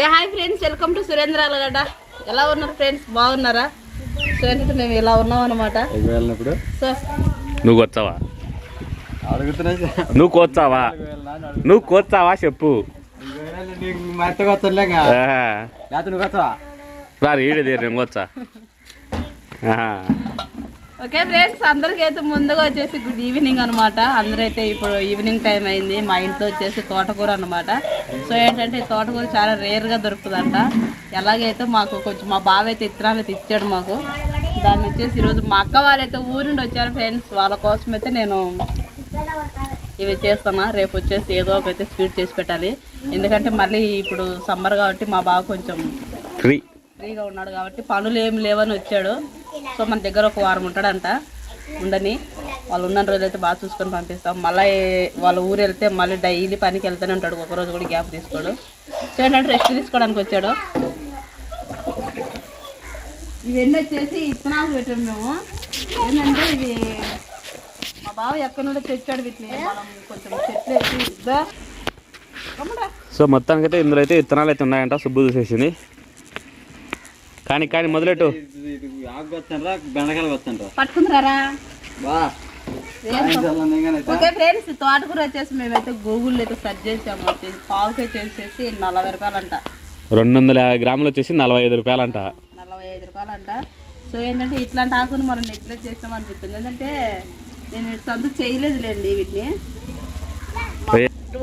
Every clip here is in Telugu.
Okay hi friends welcome to Surendra Alagadda ఎలా ఉన్నారు ఫ్రెండ్స్? బాగున్నారా? సో ఏంటంటే మేము ఇలా ఉన్నాం అనమాట సో నువ్వు వచ్చావా? నువ్వు కోచ్చావా? నువ్వు కోచ్చావా? చెప్పు. రారు ఈడేది నేను కోచ్చా. ఓకే ఫ్రెండ్స్ అందరికీ అయితే ముందుగా వచ్చేసి గుడ్ ఈవినింగ్ అనమాట అందరైతే ఇప్పుడు ఈవినింగ్ టైం అయింది. మా ఇంట్లో వచ్చేసి తోటకూర అనమాట సో ఏంటంటే తోటకూర చాలా రేర్గా దొరుకుతుందంట. ఎలాగైతే మాకు కొంచెం మా బావ అయితే ఇత్తనాలు అయితే ఇచ్చాడు మాకు. దాన్ని వచ్చేసి ఈరోజు మా అక్క వాళ్ళైతే ఊరి నుండి వచ్చారు ఫ్రెండ్స్ వాళ్ళ కోసం అయితే నేను ఇవి చేస్తామా రేపు వచ్చేసి ఏదో ఒకైతే స్వీట్ చేసి పెట్టాలి. ఎందుకంటే మళ్ళీ ఇప్పుడు సమ్మర్ కాబట్టి మా బావ కొంచెం ఫ్రీ ఫ్రీగా ఉన్నాడు కాబట్టి పనులు ఏం లేవని వచ్చాడు. సో మన దగ్గర ఒక వారం ఉంటాడంట ఉండని. వాళ్ళు ఉన్న రోజు అయితే బాగా చూసుకొని పంపిస్తాం. మళ్ళీ వాళ్ళ ఊరు వెళ్తే మళ్ళీ డైలీ పనికి వెళ్తూనే ఉంటాడు. ఒక రోజు కూడా గ్యాప్ తీసుకోడు. సో ఏంటంటే రెస్ట్ తీసుకోవడానికి వచ్చాడు. ఇవన్నీ వచ్చేసి ఇత్తనాలు పెట్టాము మేము. ఏంటంటే ఇది మా బావ ఎక్కడి నుండి తెచ్చాడు వీటిని. మనం కొంచెం చెట్లు వేసి. సో మొత్తానికి అయితే ఇందులో అయితే ఇత్తనాలు అయితే ఉన్నాయంట. సుబ్బు చూసేసింది. కానీ కానీ మొదలెట్టు. బా. ఓకే ఫ్రెండ్స్ తోటకూర వచ్చేసి మేమైతే గూగుల్లో అయితే సెర్చ్ చేసాము పావుకే చేసేసి నలభై రూపాయలంట. రెండు వందల యాభై గ్రాములు వచ్చేసి నలభై ఐదు రూపాయలంట. నలభై ఐదు రూపాయలంట. సో ఏంటంటే ఇట్లాంటి ఆకుని మనం నెట్లో చేస్తాం అనిపిస్తుంది ఎందుకంటే నేను ఇటు సొంత చేయలేదులేండి వీటిని.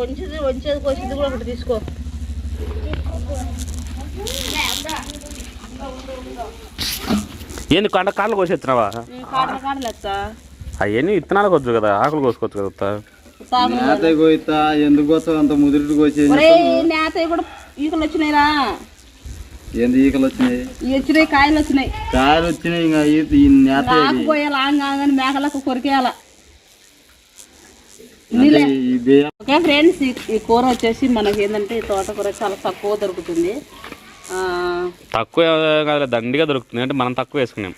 వంచేది వంచేది కోసేది కూడా ఒకటి తీసుకో. ఏంది కొండ కాళ్ళు కోసేస్తున్నావా అవన్నీ ఇత్తనాలు కొచ్చు కదా ఆకులు కోసుకోవచ్చు కదా ఉత్త. సాగు నేత కోయితా ఎందుకు వస్తావు అంత ముదిరి కోసి కూడా ఈకలు వచ్చినాయిరా ఏంది ఈకలు వచ్చినాయి? కాయలు వచ్చినాయి. కాయలు వచ్చినాయి ఇంకా ఈ- నేత ఆకు పోయాలి ఆంగాని మేకలకు కొరికేయాల. ఓకే ఫ్రెండ్స్ ఈ- కూర వచ్చేసి మనకి ఏంటంటే ఈ తోటకూర చాలా తక్కువ దొరుకుతుంది. తక్కువ కాదు దండిగా దొరుకుతుంది. అంటే మనం తక్కువ వేసుకున్నాం.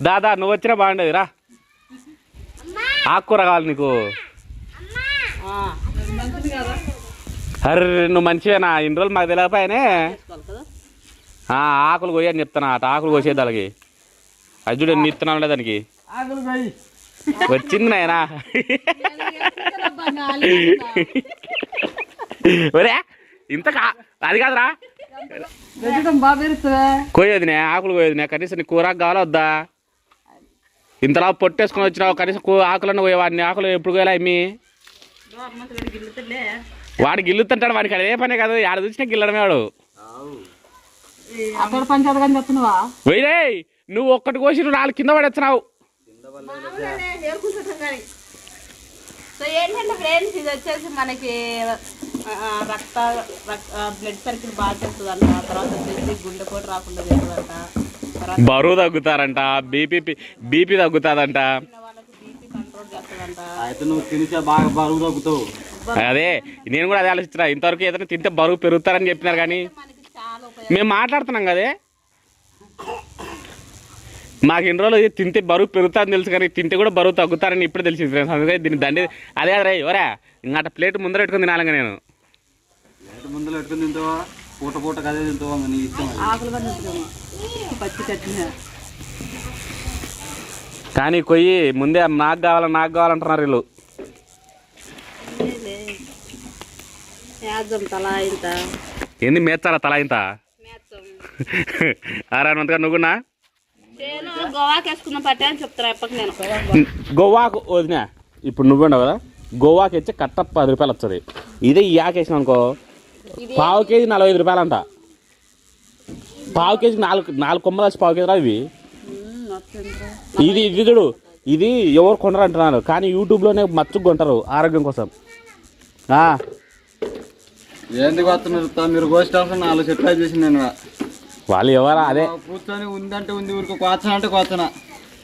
దాదా నువ్వు వచ్చినా బాగుండేది రా. ఆకుకూర కావాలి నీకు. అరే నువ్వు మంచివేనా? ఇన్ని రోజులు మాకు తెలియకపోయానే. ఆకులు కొయ్యి అని చెప్తాను అట ఆకులు కోసేది దానికి. అది చూడు ఎన్ని ఇస్తున్నాను దానికి. వచ్చింది నాయనా. ఒరే ఇంత అది కాదురా. వెతకం బాగా పెరుగుతుందా కోయేది నే ఆకులు కోయేది నే కనీసం నీ కూర కావాలా వద్దా ఇంతలా పొట్టేసుకొని వచ్చినావు కనీసం ఆకులను కోయేవాడిని ఆకులు ఎప్పుడు కోయాలా మీ వాడు గిల్లుతుంటాడు వాడికి అదే పనే కాదు ఆడ చూసినా గిల్లడమే వాడు. నువ్వు ఒక్కటి కోసి నువ్వు నాలుగు కింద పడేస్తున్నావు. సో ఏంటంటే ఫ్రెండ్స్ ఇది వచ్చేసి మనకి రక్త బ్లడ్ సర్కిల్ బాగా చేస్తుంది అంట తర్వాత వచ్చేసి గుండెపోటు రాకుండా చేస్తుందంట. బరువు తగ్గుతారంట బీపీ బీపీ తగ్గుతాదంట. చేస్తుందంట. అయితే నువ్వు తినిసే బాగా బరువు తగ్గుతావు. అదే నేను కూడా అదే ఆలోచిస్తున్నా. ఇంతవరకు ఏదైనా తింటే బరువు పెరుగుతారని చెప్పినారు కానీ మేము మాట్లాడుతున్నాం కదే. మాకు ఇన్ని రోజులు తింటే బరువు పెరుగుతుందని తెలుసు కానీ తింటే కూడా బరువు తగ్గుతారని ఇప్పుడు తెలిసింది ఫ్రెండ్స్ అందుకే దీన్ని దండి. అదే అదే ఎవరా? ఇంకా ప్లేట్ ముందర పెట్టుకుని తినాలిగా నేను. బయట ముందులో పెట్టుకుని తింటావా? పూట పూట కదే తింటావా? నీ ఇష్టం అది. ఆకులు కానీ కొయ్యి ముందే నాకు కావాలి నాకు కావాలంటున్నారు వీళ్ళు. ఏంది? మేస్తారా తల ఇంత. ఆరానంతగా నువ్వునా నేను గోవాకి వేసుకున్న పట్టే అని చెప్తారా ఎప్పటికి నేను. గోవాకు వదినా ఇప్పుడు నువ్వుండవు కదా? గోవాకి వచ్చి కట్ట పది రూపాయలు వస్తుంది. ఇదే ఈ ఆకు వేసినావు అనుకో పావు కేజీ నలభై ఐదు రూపాయలు అంట పావు కేజీ నాలుగు నాలుగు కొమ్మలు వచ్చి పావు కేజీ రా ఇవి. ఇది ఇది చూడు ఇది ఎవరు కొనరు అంటున్నారు. కానీ యూట్యూబ్లోనే మచ్చుకు కొంటారు ఆరోగ్యం కోసం. ఆ, ఏంది వస్తున్నారు తా మీరు కోసేటప్పుడు నాలుగు చెట్లు చేసి నేను. వాళ్ళు ఎవరా? అదే. కూర్చొని ఉందంటే ఉంది ఊరికి కోచన అంటే కోచన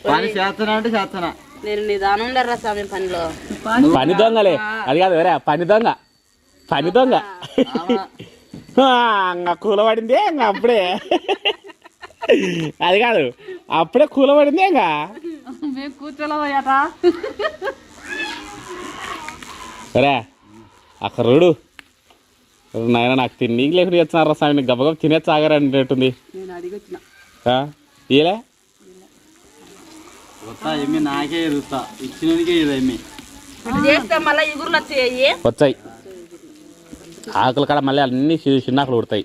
పని చేస్తానా అంటే చేస్తానా నేను నిదానం లేరా స్వామి పనిలో. పని దొంగలే. అది కాదు వేరే పని దొంగ. పని దొంగ. ఆ, ఇంకా కూలబడిందే ఇంకా అప్పుడే. అది కాదు అప్పుడే కూలబడిందే ఇంకా సరే అక్కడ చూడు నాయన నాకు తిని లేకుండా ఇచ్చినారా స్వామి గబగబ తినే సాగారంటేటుంది నేను అడిగి వచ్చిన ఏలే? నాకే ఇచ్చినకే వచ్చాయి వచ్చాయి ఆకులు కాడ మళ్ళీ అన్ని చి- చిన్న ఆకులు ఉడతాయి.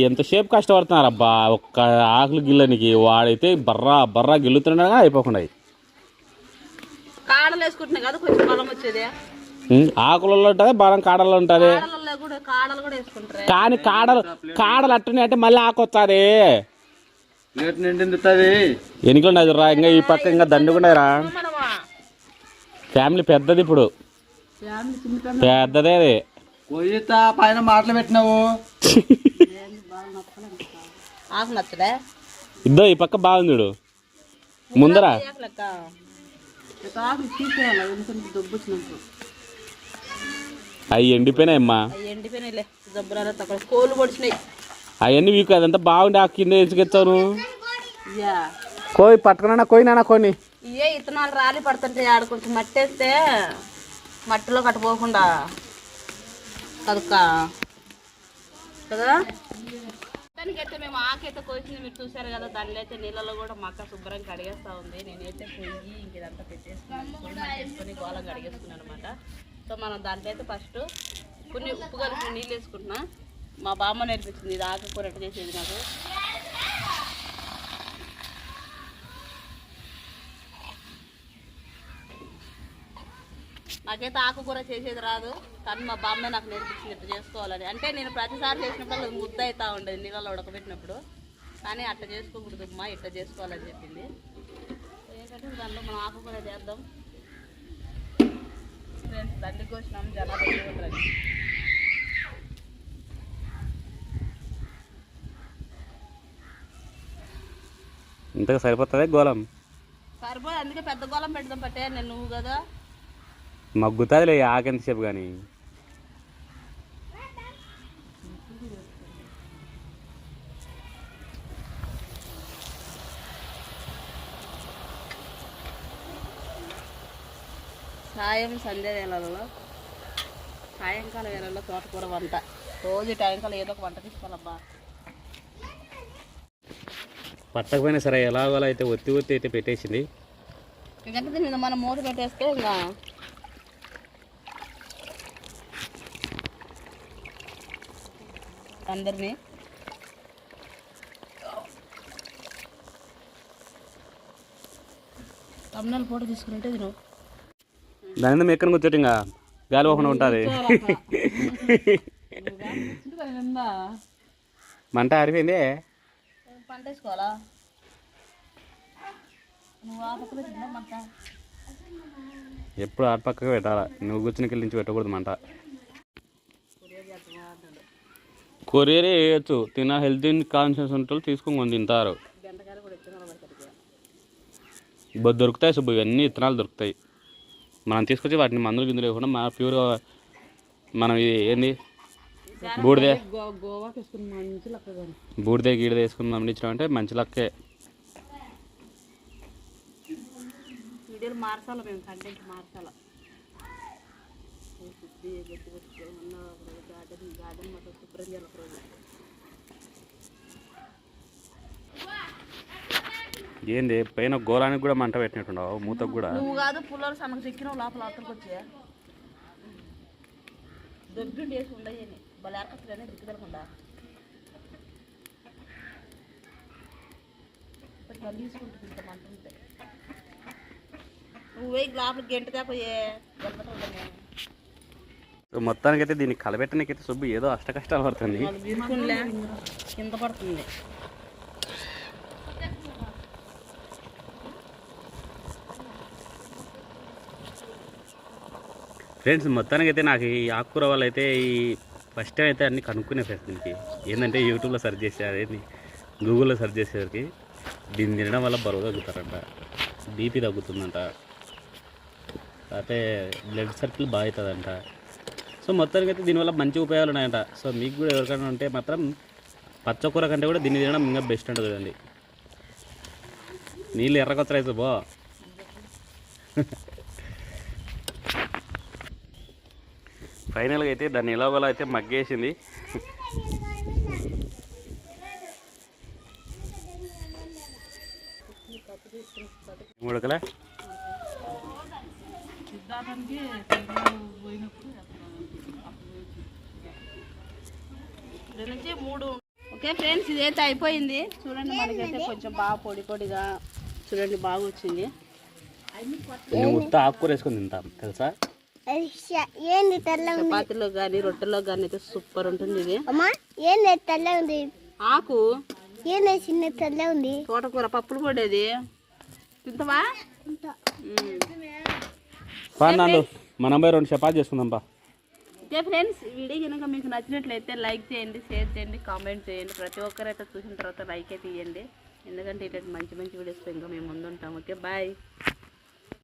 ఎంతసేపు కష్టపడుతున్నారు అబ్బా? ఒక్క ఆకులు గిల్లనికి వాడైతే బర్రా బర్రా గిల్లుతుండగా అయిపోకుండా కాడలు వేసుకుంటున్నాయి కదా కొంచెం బలం వచ్చేది. ఆకులలో ఉంటుంది బలం కాడల్లో ఉంటుంది. కాడలలో కూడా కాడలు కూడా వేసుకుంటారు. కానీ కాడలు కాడలు అట్టున్నాయి అంటే మళ్ళీ ఆకు వస్తుంది ప్లేట్ నిండింది ఎన్నికలు ఉన్నది రా ఇంకా ఈ పక్క ఇంకా దండుకున్నాయి రా మనమా ఫ్యామిలీ పెద్దది ఇప్పుడు. పెద్దదే అది. కొయ్యితా పైన మాటలు పెట్టినావు. ఇద్దో ఈ పక్క బాగుంది చూడు. ముందర? అవి ఎండిపోయినాయి అమ్మా. అవి ఎండిపోయినాయిలే. దెబ్బరాలు తక్కువ కోళ్ళు పొడిచినాయి. అవన్నీ వీకు అదంతా బాగుండి ఆ కింద యా. కోయి పట్టుకున్నా కోయి నాన్న కోని ఇవే ఇత్తనాలు రాలి పడుతుంటాయి ఆడ కొంచెం మట్టి వేస్తే మట్టిలో కట్టుకోకుండా కదుక్క. కదా? దానికైతే మేము ఆకైతే కోసింది మీరు చూసారు కదా దానిలో అయితే నీళ్ళలో కూడా మా అక్క శుభ్రంగా కడిగేస్తా ఉంది. నేనైతే పొయ్యి ఇంక ఇదంతా పెట్టేసుకున్నాను. గోళం కడిగేసుకున్నాను అనమాట సో మనం దాంట్లో అయితే ఫస్ట్ కొన్ని ఉప్పు కలిపి నీళ్ళు వేసుకుంటున్నా. మా బామ్మ నేర్పించింది ఇది ఆకుకూర ఎట్ట చేసేది నాకు. నాకైతే ఆకుకూర చేసేది రాదు కానీ మా బామ్మే నాకు నేర్పించింది ఇట్లా చేసుకోవాలని. అంటే నేను ప్రతిసారి చేసినప్పుడు ముద్ద అవుతూ ఉండేది నీళ్ళలో ఉడకబెట్టినప్పుడు. కానీ అట్లా చేసుకోకూడదు అమ్మా ఇట్లా చేసుకోవాలని చెప్పింది. ఏంటంటే దాంట్లో మనం ఆకుకూర చేద్దాం. ఫ్రెండ్స్ వచ్చినాం జనాలు ఇంతగా సరిపోతుంది గోళం? సరిపోయి అందుకే పెద్ద గోళం పెడదాం పట్టే నేను నువ్వు కదా. మగ్గుతుంది లే ఆకెంతసేపు కానీ సాయం సంధ్య వేళల్లో సాయంకాలం వేళల్లో తోటకూర వంట. రోజు సాయంకాలం ఏదో ఒక వంట తీసుకోవాలబ్బా. పట్టకపోయినా సరే ఎలాగోలా అయితే ఒత్తి ఒత్తి అయితే పెట్టేసింది. ఎందుకంటే మీద మనం మూత పెట్టేస్తే ఇంకా అందరినీ తమ్ముళ్ళ ఫోటో తీసుకుంటే తిను. దాని మీద ఎక్కడ కూర్చోటి ఇంకా గాలి పోకుండా ఉంటుంది. మంట ఆరిపోయింది? పంట వేసుకోవాలా ఎప్పుడు ఆటు పక్కకు పెట్టాలా? నువ్వు కూర్చుని కింద నుంచి పెట్టకూడదు మంట. కొరియరే వేయచ్చు. తిన హెల్తీ కాన్షియస్ ఉంటే తీసుకొని కొని తింటారు. దొరుకుతాయి సుబ్బు ఇవన్నీ విత్తనాలు దొరుకుతాయి. మనం తీసుకొచ్చి వాటిని మందులు గిందులు లేకుండా మన ప్యూర్గా మనం ఇది ఏంది? బూడిదే. బూడిదే గీడిద వేసుకుని పండించడం అంటే మంచి లక్కే. మార్చాలి మేము కంటెంట్ మార్చాలి? గార్డెన్ గార్డెన్ మొత్తం శుభ్రం చేయాలి ఒక రోజు ఏంది పైన గోళానికి కూడా మంట పెట్టినట్టున్నావు మూతకు కూడా? నువ్వు కాదు పుల్లలు సన్నకు చెక్కినావు లోపల అత్తరికి వచ్చా దొబ్బిండి వేసి ఉండయని భలే అరకట్లేనే దిక్కుదలకుండా తీసుకుంటుంది ఇంత మంట ఉంటే. నువ్వు గంట మొత్తానికైతే దీన్ని కలబెట్టడానికైతే సుబ్బు ఏదో అష్ట కష్టాలు పడుతుంది కింద పడుతుంది. ఫ్రెండ్స్ మొత్తానికైతే నాకు ఈ ఆకుకూర వల్ల అయితే ఈ ఫస్ట్ టైం అయితే అన్ని కనుక్కునే ఫ్రెండ్స్ దీనికి. ఏంటంటే యూట్యూబ్లో సెర్చ్ చేసేది గూగుల్లో సెర్చ్ చేసేసరికి దీన్ని తినడం వల్ల బరువు తగ్గుతారంట. బీపీ తగ్గుతుందంట. అయితే బ్లడ్ సర్కిల్ బాగా అవుతుందంట. సో మొత్తానికి అయితే దీనివల్ల మంచి ఉపయోగాలు ఉన్నాయంట. సో మీకు కూడా ఎవరికైనా ఉంటే మాత్రం పచ్చకూర కంటే కూడా దీన్ని తినడం ఇంకా బెస్ట్ ఉంటుంది కదండి. నీళ్ళు ఎర్రకొత్తరైతే బో? ఫైనల్గా అయితే దాన్ని ఎలాగోలా అయితే మగ్గేసింది. ఉడకలే ఓకే ఫ్రెండ్స్ ఇదైతే అయిపోయింది. చూడండి మనకైతే కొంచెం బాగా పొడి పొడిగా చూడండి బాగా వచ్చింది ఉత్త ఆకుకూర వేసుకొని తింటాం తెలుసా? ఏంది తెల్ల చపాతీలో కానీ రొట్టెలో కానీ అయితే సూపర్ ఉంటుంది ఇది. అమ్మా ఏంది తెల్ల ఉంది? ఆకు. ఏంది చిన్న తెల్ల ఉంది? తోటకూర పప్పులు పడేది తింటావా? పా నాన్న మన అమ్మాయి రెండు చపాతి చేసుకుందాం ఓకే ఫ్రెండ్స్ ఈ వీడియో కనుక మీకు నచ్చినట్లయితే లైక్ చేయండి షేర్ చేయండి కామెంట్ చేయండి. ప్రతి ఒక్కరైతే చూసిన తర్వాత లైక్ అయితే ఇవ్వండి ఎందుకంటే ఇట్లాంటి మంచి మంచి వీడియోస్ ఇంకా మేము ముందుంటాం. Okay bye.